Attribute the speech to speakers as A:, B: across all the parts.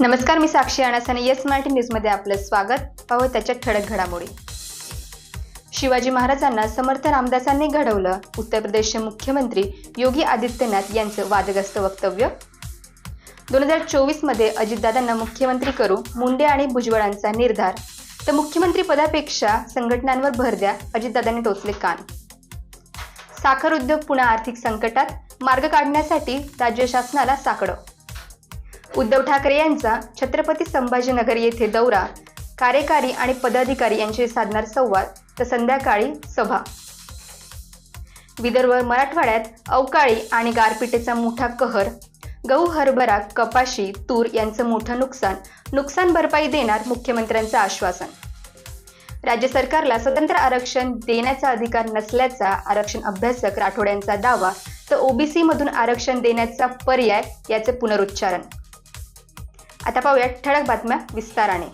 A: नमस्कार मी साक्षी अणासाने येस मराठी न्यूजमध्ये आपलं स्वागत. पाहू त्याच्या ठळक घडामोडी. शिवाजी महाराजांना समर्थ रामदासांनी घडवलं. उत्तर प्रदेशचे मुख्यमंत्री योगी आदित्यनाथ यांचं वादग्रस्त वक्तव्य. दोन हजार चोवीसमध्ये अजितदादांना मुख्यमंत्री करू मुंडे आणि भुजबळांचा निर्धार. तर मुख्यमंत्री पदापेक्षा संघटनांवर भर द्या अजितदादांनी टोचले कान. साखर उद्योग पुन्हा आर्थिक संकटात मार्ग काढण्यासाठी राज्य शासनाला साकडं. उद्धव ठाकरे यांचा छत्रपती संभाजीनगर येथे दौरा कार्यकारी आणि पदाधिकारी यांचे साधणार संवाद तर संध्याकाळी सभा. विदर्भ मराठवाड्यात अवकाळी आणि गारपिटीचा मोठा कहर गहू हरभरा कपाशी तूर यांचं मोठं नुकसान नुकसान भरपाई देणार मुख्यमंत्र्यांचं आश्वासन. राज्य सरकारला स्वतंत्र आरक्षण देण्याचा अधिकार नसल्याचा आरक्षण अभ्यासक राठोड्यांचा दावा तर ओबीसी मधून आरक्षण देण्याचा पर्याय याचे पुनरुच्चारण. आता पाहूया ठळक बातम्या विस्ताराने.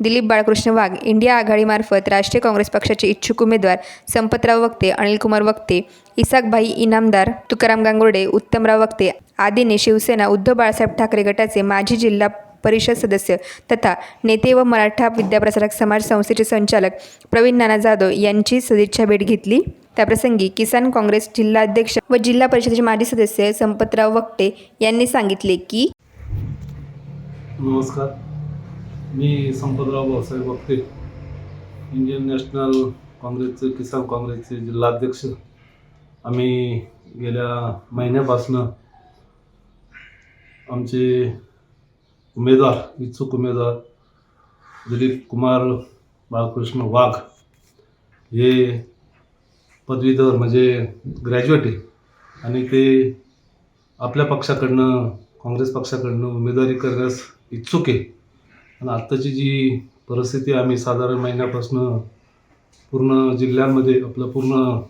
A: दिलीप बाळकृष्ण वाघ इंडिया आघाडीमार्फत राष्ट्रीय काँग्रेस पक्षाचे इच्छुक उमेदवार संपतराव वक्ते अनिलकुमार वक्ते इसाकभाई इनामदार तुकाराम गांगुर्डे उत्तमराव वक्ते आदींनी शिवसेना उद्धव बाळासाहेब ठाकरे गटाचे माजी जिल्हा परिषद सदस्य तथा नेते व मराठा विद्याप्रसारक समाज संस्थेचे संचालक प्रवीण नाना जाधव यांची सदिच्छा भेट घेतली. त्याप्रसंगी किसान काँग्रेस जिल्हाध्यक्ष व जिल्हा परिषदेचे माजी सदस्य संपतराव वक्ते यांनी सांगितले की
B: नमस्कार. मी संपतराव भाऊसाहेब वक्ते इंडियन नॅशनल काँग्रेसचे किसान काँग्रेसचे जिल्हाध्यक्ष. आम्ही गेल्या महिन्यापासनं आमचे उमेदवार इच्छुक उमेदवार दिलीप कुमार बाळकृष्ण वाघ हे पदवीधर म्हणजे ग्रॅज्युएट आहे. आणि ते आपल्या पक्षाकडनं काँग्रेस पक्षाकडनं उमेदवारी करण्यास इच्छुक आहे. आणि आत्ताची जी परिस्थिती आम्ही साधारण महिन्यापासून पूर्ण जिल्ह्यांमध्ये आपलं पूर्ण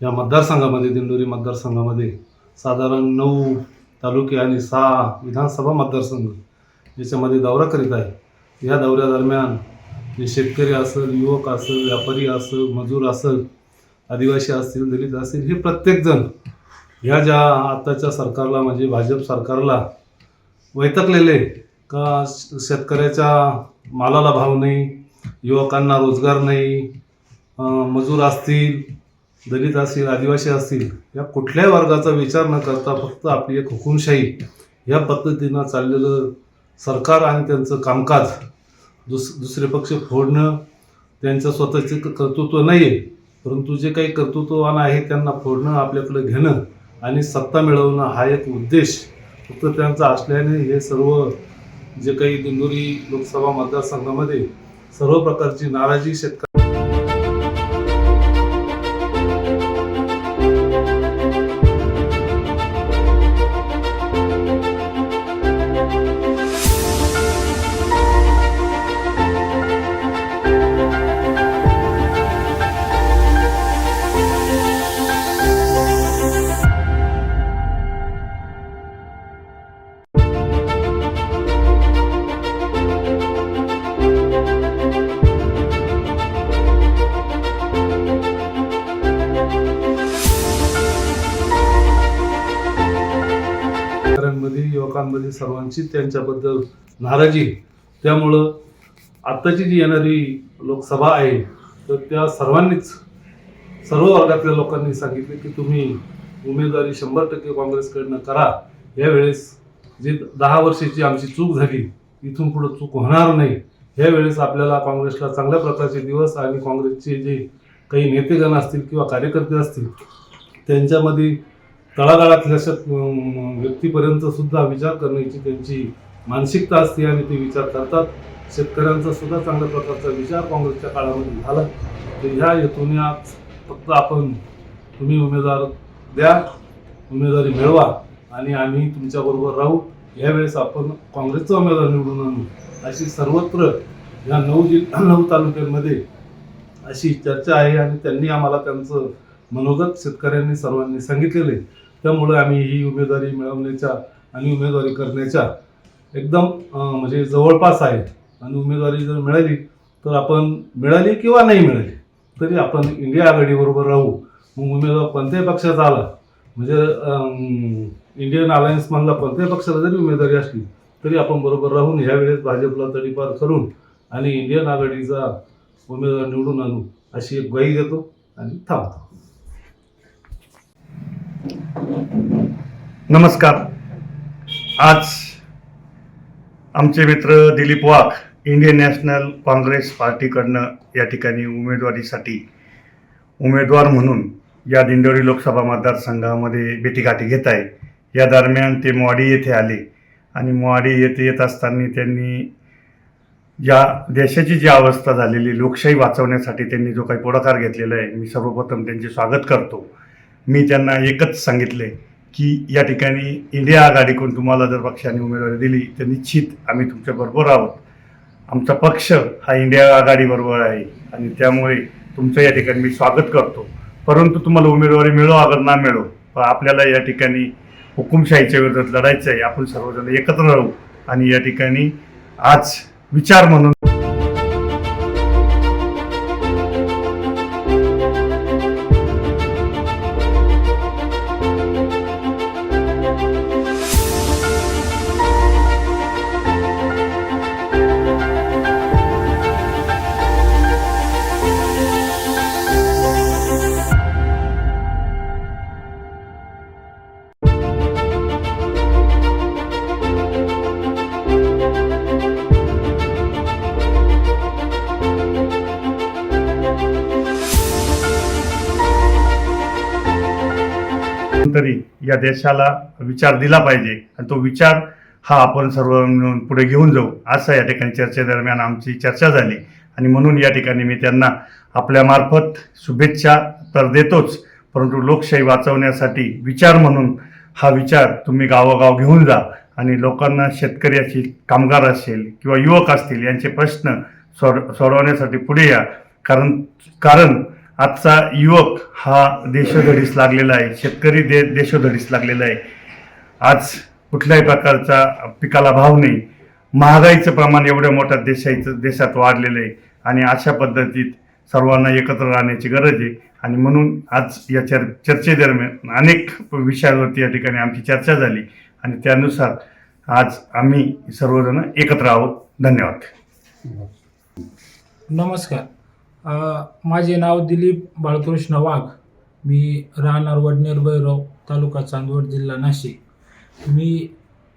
B: या मतदारसंघामध्ये दिंडोरी मतदारसंघामध्ये साधारण नऊ तालुके आणि सहा विधानसभा मतदारसंघ याच्यामध्ये दौरा करीत आहे. या दौऱ्यादरम्यान जे शेतकरी असेल युवक असेल व्यापारी असेल मजूर असेल आदिवासी असतील दलित असतील हे प्रत्येकजण ह्या ज्या आत्ताच्या सरकारला म्हणजे भाजप सरकारला वैतकलेले का श- शेतकऱ्याच्या मालाला भाव नाही युवकांना रोजगार नाही मजूर असतील दलित असतील आदिवासी असतील या कुठल्याही वर्गाचा विचार न करता फक्त आपली एक हुकुमशाही या पद्धतीनं चाललेलं सरकार आणि त्यांचं कामकाज दुस दुसरे पक्ष फोडणं त्यांचं स्वतःचे कर्तृत्व नाही आहे परंतु जे काही कर्तृत्ववान आहे त्यांना फोडणं आपल्याकडे घेणं आणि सत्ता मिळवणं हा एक उद्देश फक्त त्यांचा असल्याने हे सर्व जे काही दिंडोरी लोकसभा मतदारसंघामध्ये सर्व प्रकारची नाराजी शेतकरी शेतकऱ्यांमध्ये सर्वांची त्यांच्याबद्दल नाराजी त्यामुळं आत्ताची जी येणारी लोकसभा आहे तर त्या सर्वांनीच सर्व वर्गातल्या लोकांनी सांगितले की तुम्ही उमेदवारी शंभर टक्के काँग्रेसकडनं करा. यावेळेस जी दहा वर्षाची आमची चूक झाली इथून पुढं चूक होणार नाही. यावेळेस आपल्याला काँग्रेसला चांगल्या प्रकारचे दिवस आणि काँग्रेसचे जे काही नेतेगण असतील किंवा कार्यकर्ते असतील त्यांच्यामध्ये तळागाळातल्या शक- व्यक्तीपर्यंत सुद्धा विचार करण्याची त्यांची मानसिकता असते आणि ते विचार करतात. शेतकऱ्यांचा सुद्धा चांगल्या प्रकारचा विचार काँग्रेसच्या काळामध्ये झाला. तर ह्या हेतूने आज फक्त आपण तुम्ही उमेदवार द्या उमेदवारी मिळवा आणि आम्ही तुमच्याबरोबर राहू. यावेळेस आपण काँग्रेसचा उमेदवार निवडून आणू. अशी सर्वत्र या नऊ जिल्हा नऊ तालुक्यांमध्ये अशी चर्चा आहे आणि त्यांनी आम्हाला त्यांचं मनोगत शेतकऱ्यांनी सर्वांनी सांगितलेलं आहे. त्यामुळे आम्ही ही उमेदवारी मिळवण्याच्या आणि उमेदवारी करण्याच्या एकदम म्हणजे जवळपास आहे. आणि उमेदवारी जर मिळाली तर आपण मिळाली किंवा नाही मिळाली तरी आपण इंडिया आघाडीबरोबर राहू. मग उमेदवार कोणत्याही पक्षाचा आला म्हणजे इंडियन अलायन्समधला कोणत्याही पक्षाला जरी उमेदवारी असली तरी आपण बरोबर राहून ह्यावेळेस भाजपला तडीपार करून आणि इंडियन आघाडीचा उमेदवार निवडून आणू अशी एक ग्वाही देतो आणि थांबतो.
C: नमस्कार. आज आमचे मित्र दिलीप वाघ इंडियन नॅशनल काँग्रेस पार्टीकडनं या ठिकाणी उमेदवारीसाठी उमेदवार म्हणून या दिंडोरी लोकसभा मतदारसंघामध्ये भेटीगाठी घेत आहे. या दरम्यान ते मोवाडी येथे आले आणि मोवाडी येथे येत असताना त्यांनी या देशाची जी अवस्था झालेली लोकशाही वाचवण्यासाठी त्यांनी जो काही पुढाकार घेतलेला आहे मी सर्वप्रथम त्यांचे स्वागत करतो. मी त्यांना एकच सांगितले की या ठिकाणी इंडिया आघाडीकडून तुम्हाला जर पक्षाने उमेदवारी दिली तर निश्चित आम्ही तुमच्याबरोबर आहोत. आमचा पक्ष हा इंडिया आघाडीबरोबर आहे आणि त्यामुळे तुमचं या ठिकाणी मी स्वागत करतो. परंतु तुम्हाला उमेदवारी मिळो अगर ना मिळो पण आपल्याला या ठिकाणी हुकुमशाहीच्या विरोधात लढायचं आहे आपण सर्वजण एकत्र राहू आणि या ठिकाणी आज विचार म्हणून या देशाला विचार दिला पाहिजे आणि तो विचार हा आपण सर्व मिळून पुढे घेऊन जाऊ असं या ठिकाणी चर्चेदरम्यान आमची चर्चा झाली. आणि म्हणून या ठिकाणी मी त्यांना आपल्यामार्फत शुभेच्छा तर देतोच परंतु लोकशाही वाचवण्यासाठी विचार म्हणून हा विचार तुम्ही गावोगाव घेऊन जा आणि लोकांना शेतकरी असतील कामगार असेल किंवा युवक असतील यांचे प्रश्न सोड सोडवण्यासाठी पुढे या. कारण कारण आजचा युवक हा देशोधडीस लागलेला आहे. शेतकरी दे देशोधडीस लागलेला आहे. आज कुठल्याही प्रकारचा पिकाला भाव नाही. महागाईचं प्रमाण एवढ्या मोठ्या देशाचं देशात वाढलेलं आहे. आणि अशा पद्धतीत सर्वांना एकत्र राहण्याची गरज आहे. आणि म्हणून आज या चर चर्चेदरम्यान अनेक विषयावरती या ठिकाणी आमची चर्चा झाली. आणि त्यानुसार आज आम्ही सर्वजण एकत्र आहोत. धन्यवाद.
D: नमस्कार. माझे नाव दिलीप बाळकृष्ण वाघ. मी राहणार वडनेर भैरव तालुका चांदवड जिल्हा नाशिक. मी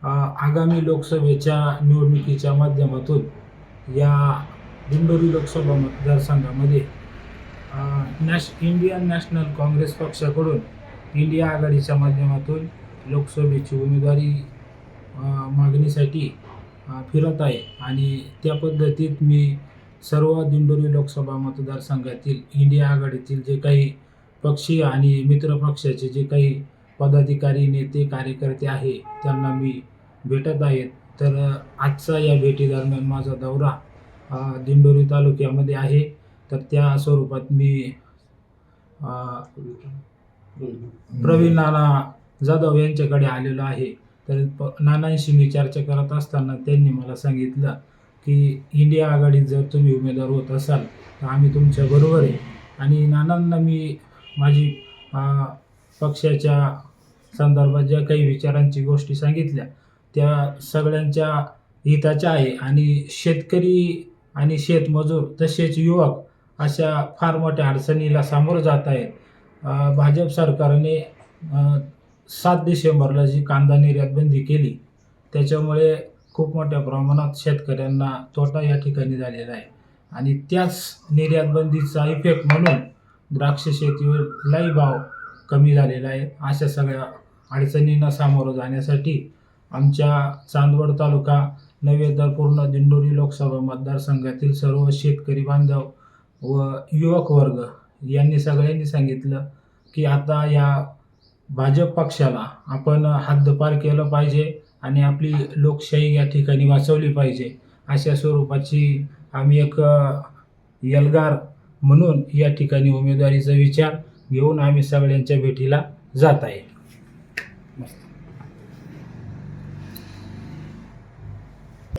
D: आगामी लोकसभेच्या निवडणुकीच्या माध्यमातून या दिंडोरी लोकसभा मतदारसंघामध्ये नॅश इंडियन नॅशनल काँग्रेस पक्षाकडून इंडिया आघाडीच्या माध्यमातून लोकसभेची उमेदवारी मागणीसाठी फिरत आहे. आणि त्या पद्धतीत मी सर्व दिंडोरी लोकसभा मतदारसंघातील इंडिया आघाडीतील जे काही पक्षीय आणि मित्र पक्षाचे जे काही पदाधिकारी नेते कार्यकर्ते आहे त्यांना मी भेटत आहेत. तर आजचा या भेटीदरम्यान माझा दौरा दिंडोरी तालुक्यामध्ये आहे. तर त्या स्वरूपात मी प्रवीण नाना जाधव यांच्याकडे आलेलो आहे. तर प नानांशी मी चर्चा करत असताना त्यांनी मला सांगितलं की इंडिया आघाडीत जर तुम्ही उमेदवार होत असाल तर आम्ही तुमच्या बरोबर आहे. आणि नानांना मी माझी पक्षाच्या संदर्भात ज्या काही विचारांची गोष्टी सांगितल्या त्या सगळ्यांच्या हिताच्या आहे. आणि शेतकरी आणि शेतमजूर तसेच युवक अशा फार मोठ्या अडचणीला सामोरं जात आहेत. भाजप सरकारने सात डिसेंबरला जी कांदा निर्यात बंदी केली त्याच्यामुळे खूप मोठ्या प्रमाणात शेतकऱ्यांना तोटा या ठिकाणी झालेला आहे. आणि त्याच निर्यातबंदीचा इफेक्ट म्हणून द्राक्ष शेतीवर लई भाव कमी झालेला आहे. अशा सगळ्या अडचणींना सामोरं जाण्यासाठी आमच्या चांदवड तालुका नव्हे तर पूर्ण दिंडोरी लोकसभा मतदारसंघातील सर्व शेतकरी बांधव व युवक वर्ग यांनी सगळ्यांनी सांगितलं की आता या भाजप पक्षाला आपण हद्दपार केलं पाहिजे. आणि आपली लोकशाही या ठिकाणी वाचवली पाहिजे. अशा स्वरूपाची आम्ही एक यलगार म्हणून या ठिकाणी उमेदवारीचा विचार घेऊन आम्ही सगळ्यांच्या भेटीला जात आहे.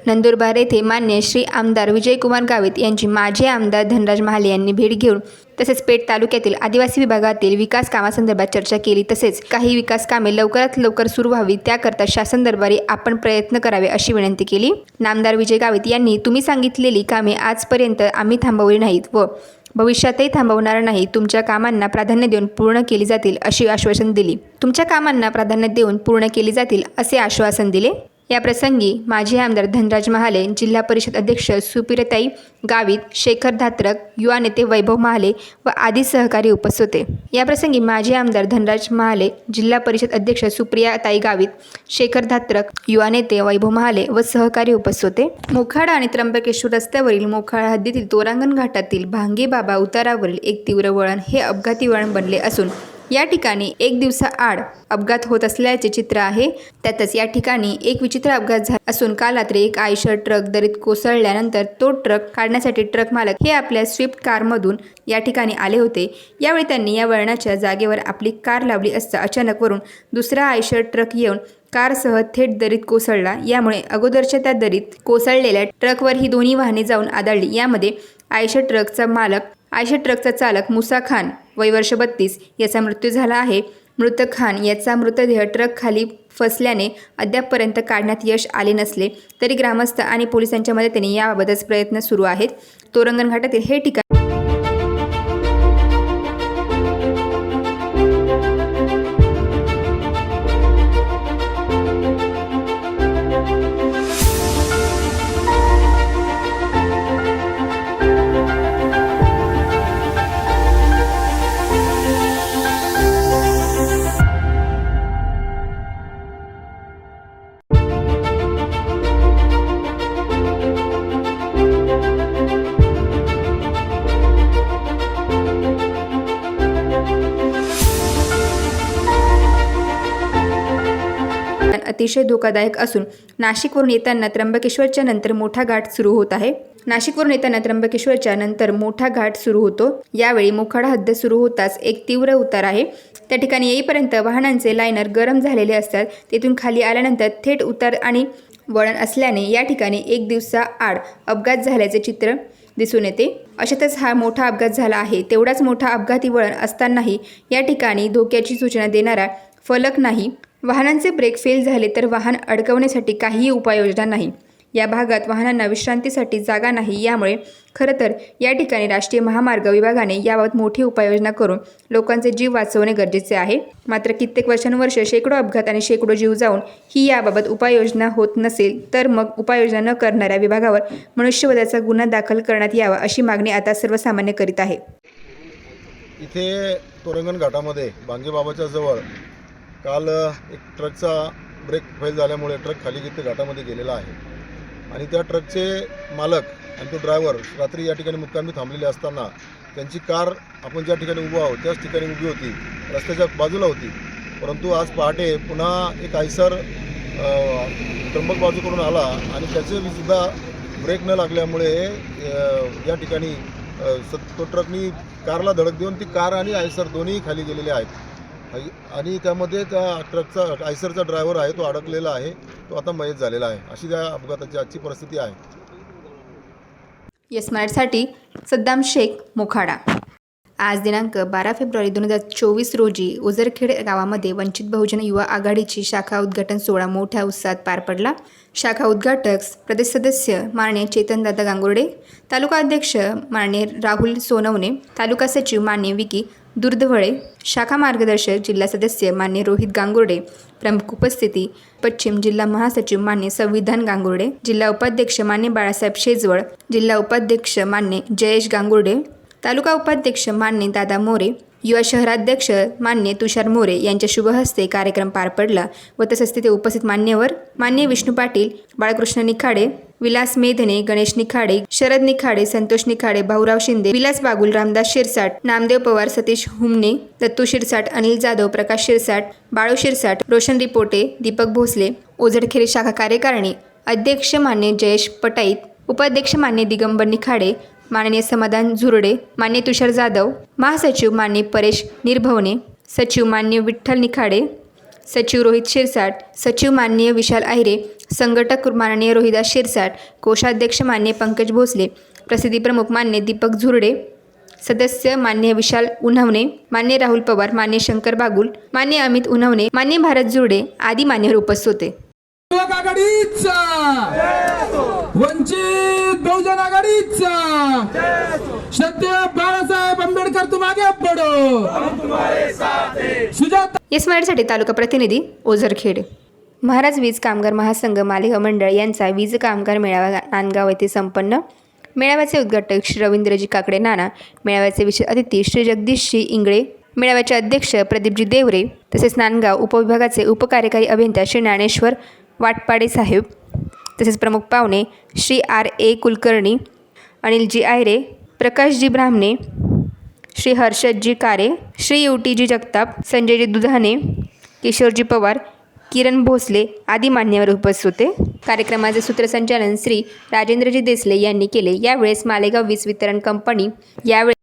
A: नंदुरबार येथे मान्य श्री आमदार विजयकुमार गावित यांची माजी आमदार धनराज महाले यांनी भेट घेऊन तसेच पेठ तालुक्यातील आदिवासी विभागातील विकास कामासंदर्भात चर्चा केली. तसेच काही विकास कामे लवकरात लवकर सुरू व्हावी त्याकरता शासन दरबारी आपण प्रयत्न करावे अशी विनंती केली. नामदार विजय गावित यांनी तुम्ही सांगितलेली कामे आजपर्यंत आम्ही थांबवली नाहीत व भविष्यातही थांबवणार नाही. तुमच्या कामांना प्राधान्य देऊन पूर्ण केली जातील अशी आश्वासन दिली. तुमच्या कामांना प्राधान्य देऊन पूर्ण केली जातील असे आश्वासन दिले. या प्रसंगी माजी आमदार धनराज महाले जिल्हा परिषद अध्यक्ष सुपिरताई गावित शेखर धात्रक युवा नेते वैभव महाले व आदी सहकारी उपस्थित होते. या प्रसंगी माजी आमदार धनराज महाले जिल्हा परिषद अध्यक्ष सुप्रियाताई गावित शेखर धात्रक युवा नेते वैभव महाले व सहकारी उपस्थित होते. मोखाडा आणि त्र्यंबकेश्वर रस्त्यावरील मोखाडा हद्दीतील तोरांगण घाटातील भांगे बाबा उतारावरील एक तीव्र वळण हे अपघाती वळण बनले असून या ठिकाणी एक दिवसाआड अपघात होत असल्याचे चित्र आहे. त्यातच या ठिकाणी एक विचित्र अपघात झाला असून काल रात्री एक आयशर ट्रक दरीत कोसळल्यानंतर तो ट्रक काढण्यासाठी ट्रक मालक हे आपल्या स्विफ्ट कारमधून या ठिकाणी आले होते. यावेळी त्यांनी या वळणाच्या जागेवर आपली कार लावली असता अचानक वरून दुसरा आयशर ट्रक येऊन कारसह थेट दरीत कोसळला. यामुळे अगोदरच्या त्या दरीत कोसळलेल्या ट्रकवर ही दोन्ही वाहने जाऊन आदळली. यामध्ये आयशर ट्रकचा मालक आयशा ट्रकचा चालक मुसा खान वय वर्ष बत्तीस याचा मृत्यू झाला आहे. मृत खान याचा मृतदेह ट्रक खाली फसल्याने अद्यापपर्यंत काढण्यात यश आले नसले तरी ग्रामस्थ आणि पोलिसांच्या मदतीने याबाबतच प्रयत्न सुरू आहेत. तोरंगण घाटातील हे ठिकाण अतिशय धोकादायक असून नाशिकवरून येताना त्र्यंबकेश्वरच्या नंतर मोठा घाट सुरू होत आहे. नाशिकवरून येताना त्र्यंबकेश्वरच्या नंतर मोठा घाट सुरू होतो. यावेळी मोखाडा हद्द सुरू होताच एक तीव्र उतार आहे. त्या ठिकाणी येईपर्यंत वाहनांचे लायनर गरम झालेले असतात. तेथून खाली आल्यानंतर थेट उतार आणि वळण असल्याने या ठिकाणी एक दिवसा आड अपघात झाल्याचे चित्र दिसून येते. अशातच हा मोठा अपघात झाला आहे. तेवढाच मोठा अपघाती वळण असतानाही या ठिकाणी धोक्याची सूचना देणारा फलक नाही. वाहनांचे ब्रेक फेल झाले तर वाहन अडकवण्यासाठी काहीही उपाययोजना नाही. या भागात वाहनांना विश्रांतीसाठी जागा नाही यामुळे खरं तर या ठिकाणी राष्ट्रीय महामार्ग विभागाने याबाबत मोठी उपाययोजना करून लोकांचे जीव वाचवणे गरजेचे आहे. मात्र कित्येक वर्षानुवर्ष शेकडो अपघात आणि शेकडो जीव जाऊन ही याबाबत उपाययोजना होत नसेल तर मग उपाययोजना न करणाऱ्या विभागावर मनुष्यवधाचा गुन्हा दाखल करण्यात यावा अशी मागणी आता सर्वसामान्य करीत आहे.
E: इथे तोरंगण घाटामध्ये बांगेबाबाच्या जवळ काल एक ट्रकचा ब्रेक फेल झाल्यामुळे ट्रक खाली इथे घाटामध्ये गेलेला आहे. आणि त्या ट्रकचे मालक आणि तो ड्रायव्हर रात्री या ठिकाणी मुक्कामी थांबलेले असताना त्यांची कार आपण ज्या ठिकाणी उभं आहोत त्याच ठिकाणी उभी होती रस्त्याच्या बाजूला होती. परंतु आज पहाटे पुन्हा एक आयसर त्र्यंबक बाजूकडून आला आणि त्याचे सुद्धा ब्रेक न लागल्यामुळे या ठिकाणी स- तो ट्रकनी कारला धडक देऊन ती कार आणि आयसर दोन्ही खाली गेलेले आहेत. आणि- त्यामध्ये त्या ट्रकचा आयसरचा ड्रायव्हर आहे तो अडकलेला आहे तो आता मयत झालेला आहे. अशी त्या अपघाताची आजची परिस्थिती आहे.
A: येस मराठीसाठी सद्दाम शेख मोखाडा. आज दिनांक बारा फेब्रुवारी दोन हजार चोवीस रोजी ओझरखेड गावामध्ये वंचित बहुजन युवा आघाडीची शाखा उद्घाटन सोहळा मोठ्या उत्साहात पार पडला. शाखा उद्घाटक प्रदेश सदस्य माननीय चेतनदादा गांगुर्डे तालुका अध्यक्ष माननीय राहुल सोनवणे तालुका सचिव मान्य विकी दुर्धवळे शाखा मार्गदर्शक जिल्हा सदस्य मान्य रोहित गांगुर्डे प्रमुख उपस्थिती पश्चिम जिल्हा महासचिव मान्य संविधान गांगुर्डे जिल्हा उपाध्यक्ष मान्य बाळासाहेब शेजवळ जिल्हा उपाध्यक्ष मान्य जयेश गांगुर्डे तालुका उपाध्यक्ष मान्य दादा मोरे युवा शहराध्यक्ष मान्य तुषार मोरे यांच्या शुभहस्ते कार्यक्रम पार पडला व तसेच तिथे उपस्थित मान्यवर मान्य विष्णू पाटील बाळकृष्ण निखाडे विलास मेधने गणेश निखाडे शरद निखाडे संतोष निखाडे भाऊराव शिंदे विलास बागुल रामदास शिरसाट नामदेव पवार सतीश हुमने दत्तू शिरसाट अनिल जाधव प्रकाश शिरसाट बाळू शिरसाट रोशन रिपोटे दीपक भोसले ओझडखेरे शाखा कार्यकारिणी अध्यक्ष मान्य जयेश पटाईत उपाध्यक्ष मान्य दिगंबर निखाडे माननीय समाधान झुरडे मान्य तुषार जाधव महासचिव मान्य परेश निर्भवने सचिव मान्य विठ्ठल निखाडे सचिव रोहित शिरसाट सचिव माननीय विशाल आहिरे संघटक माननीय रोहिदास शिरसाट कोषाध्यक्ष मान्य पंकज भोसले प्रसिद्धी प्रमुख मान्य दीपक झुरडे सदस्य मान्य विशाल उन्हवणे मान्य राहुल पवार मान्य शंकर बागुल मान्य अमित उन्हवणे मान्य भारत झुरडे आदी मान्यवर उपस्थित होते.
F: वंचित बहुजन आघाडीचा. सत्य बाळासाहेब आंबेडकर तुम्हाला पडो. सुजात
A: येस तालुका प्रतिनिधी ओझरखेड महाराज वीज कामगार महासंघ मालेगाव मंडळ यांचा वीज कामगार मेळावा नांदगाव येथे संपन्न. मेळाव्याचे उद्घाटक श्री रवींद्रजी काकडे नाना मेळाव्याचे विशेष अतिथी श्री जगदीशजी इंगळे मेळाव्याचे अध्यक्ष प्रदीपजी देवरे तसेच नांदगाव उपविभागाचे उपकार्यकारी अभियंता श्री ज्ञानेश्वर वाटपाडे साहेब. तसेच प्रमुख पाहुणे श्री आर ए कुलकर्णी अनिलजी आयरे प्रकाशजी ब्राह्मणे श्री हर्षदजी कारे श्री युटीजी जगताप संजयजी दुधाने किशोरजी पवार किरण भोसले आदी मान्यवर उपस्थित होते. कार्यक्रमाचे सूत्रसंचालन श्री राजेंद्रजी देसले यांनी केले. यावेळेस मालेगाव वीज वितरण कंपनी यावेळी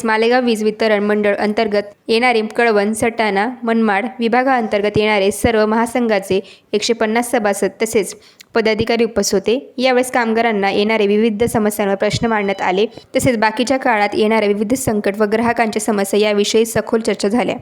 A: वेळेस मालेगाव वीज वितरण मंडळ अंतर्गत येणारे कळवण सटाणा मनमाड विभागाअंतर्गत येणारे सर्व महासंघाचे एकशे पन्नास सभासद तसेच पदाधिकारी उपस्थित होते. यावेळेस कामगारांना येणारे विविध समस्यांवर प्रश्न मांडण्यात आले. तसेच बाकीच्या काळात येणाऱ्या विविध संकट व ग्राहकांच्या समस्या याविषयी सखोल चर्चा झाल्या.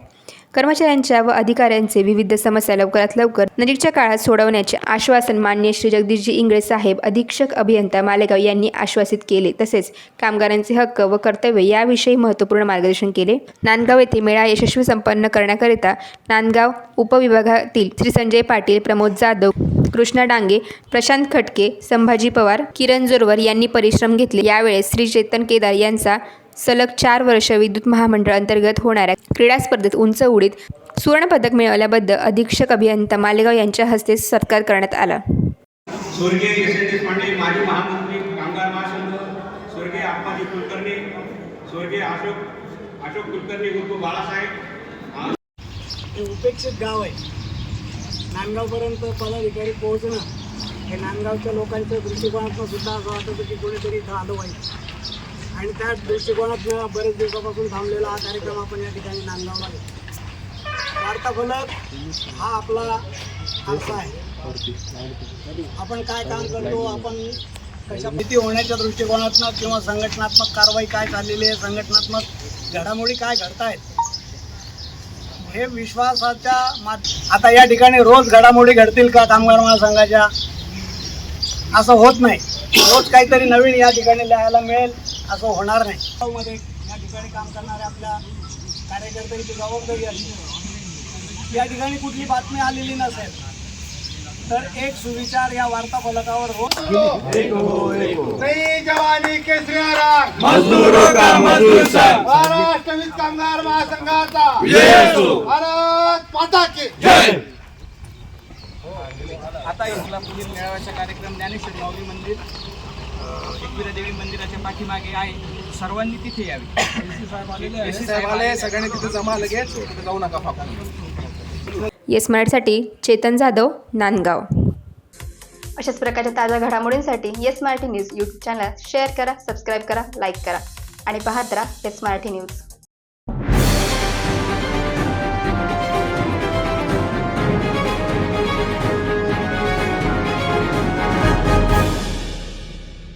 A: कर्मचाऱ्यांच्या व अधिकाऱ्यांचे विविध समस्या लवकरात लवकर नजीकच्या काळात सोडवण्याचे आश्वासन मान्य श्री जगदीशजी इंगळे साहेब अधीक्षक अभियंता मालेगाव यांनी आश्वासित केले. तसेच कामगारांचे हक्क व कर्तव्य याविषयी महत्त्वपूर्ण मार्गदर्शन केले. नांदगाव येथे मेळा यशस्वी संपन्न करण्याकरिता नांदगाव उपविभागातील श्री संजय पाटील प्रमोद जाधव कृष्णा डांगे प्रशांत खटके संभाजी पवार किरण जोरवर यांनी परिश्रम घेतले. यावेळेस श्री चेतन केदार यांचा सलग चार वर्ष विद्युत महामंडळ अंतर्गत होणाऱ्या क्रीडा स्पर्धेत उंच उडीत सुवर्णपदक मिळवल्याबद्दल अधीक्षक अभियंता मालेगाव यांच्या हस्ते सत्कार करण्यात आला.
G: स्वर्गीय एस एन देशपांडे माजी महामंत्री कामगार महासंघ स्वर्गीय आप्पाजी कुलकर्णी स्वर्गीय अशोक अशोक कुलकर्णी उर्फ बाळासाहेब.
H: हे उपेक्षित गाव आहे. नांदगावपर्यंत पदाधिकारी पोहोचणं हे नांदगावच्या लोकांच्या दृष्टिकोनातून सुद्धा असं वाटतं की कोणीतरी इथं आलं पाहिजे. आणि त्या दृष्टिकोनात बरेच दिवसापासून थांबलेला हा कार्यक्रम आपण या ठिकाणी नांदगावला घेतो वार्ताफलक हा आपला आरसा आहे. आपण काय काम करतो आपण कशा भीती होण्याच्या दृष्टिकोनातनं किंवा संघटनात्मक कारवाई काय चाललेली आहे संघटनात्मक घडामोडी काय घडत आहेत हे विश्वासाच्या मात आता या ठिकाणी रोज घडामोडी घडतील का कामगार महासंघाच्या? असं होत नाही. रोज काहीतरी नवीन या ठिकाणी लिहायला मिळेल. असं होणार नाही. मध्ये या ठिकाणी काम करणाऱ्या आपल्या कार्यकर्त्यांची जबाबदारी असते या ठिकाणी कुठली बातमी आलेली नसेल तर एक सुविचार या वार्ताफलकावर रोज
E: नई जवानी केसरी राग मजदूरों का मजदूर संघ महाराष्ट्र वीज कामगार महासंघाचा. भारत माता की
H: आता इथला पुढील मेळाव्याचा कार्यक्रम ज्ञानेश्वर माऊली मंदिर. एकविरा देवी मंदिराच्या पाठीमागे आहे. सर्वांनी तिथे यावे.
E: सगळ्यांनी तिथे जमा लगेच. तिथे जाऊ नका फक्त.
A: येस मराठीसाठी चेतन जाधव नांदगाव. अशाच प्रकारच्या ताज्या घडामोडींसाठी yes Marathi news YouTube channel share करा सबस्क्राईब करा लाईक करा आणि पाहत राहा येस मराठी न्यूज.